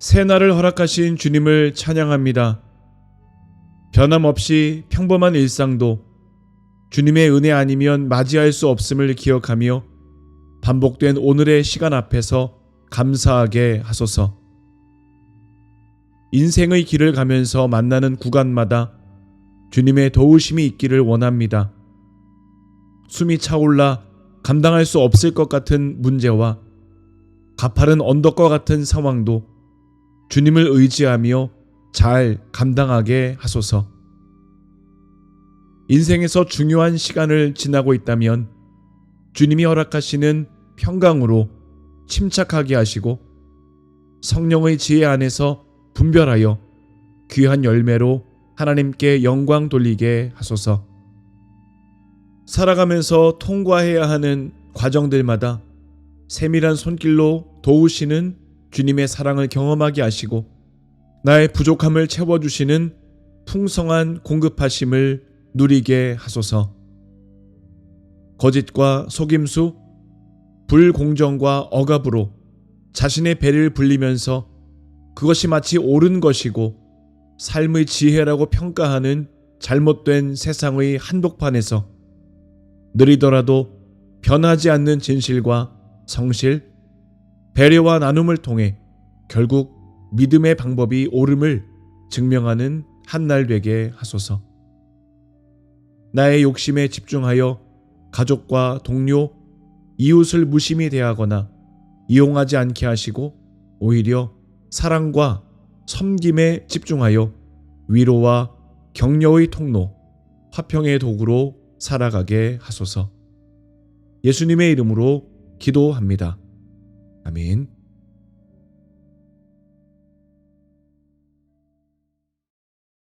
새날을 허락하신 주님을 찬양합니다. 변함없이 평범한 일상도 주님의 은혜 아니면 맞이할 수 없음을 기억하며 반복된 오늘의 시간 앞에서 감사하게 하소서. 인생의 길을 가면서 만나는 구간마다 주님의 도우심이 있기를 원합니다. 숨이 차올라 감당할 수 없을 것 같은 문제와 가파른 언덕과 같은 상황도 주님을 의지하며 잘 감당하게 하소서. 인생에서 중요한 시간을 지나고 있다면 주님이 허락하시는 평강으로 침착하게 하시고 성령의 지혜 안에서 분별하여 귀한 열매로 하나님께 영광 돌리게 하소서. 살아가면서 통과해야 하는 과정들마다 세밀한 손길로 도우시는 주님의 사랑을 경험하게 하시고 나의 부족함을 채워주시는 풍성한 공급하심을 누리게 하소서. 거짓과 속임수, 불공정과 억압으로 자신의 배를 불리면서 그것이 마치 옳은 것이고 삶의 지혜라고 평가하는 잘못된 세상의 한복판에서 느리더라도 변하지 않는 진실과 성실, 배려와 나눔을 통해 결국 믿음의 방법이 옳음을 증명하는 한 날 되게 하소서. 나의 욕심에 집중하여 가족과 동료, 이웃을 무심히 대하거나 이용하지 않게 하시고 오히려 사랑과 섬김에 집중하여 위로와 격려의 통로, 화평의 도구로 살아가게 하소서. 예수님의 이름으로 기도합니다. 아멘.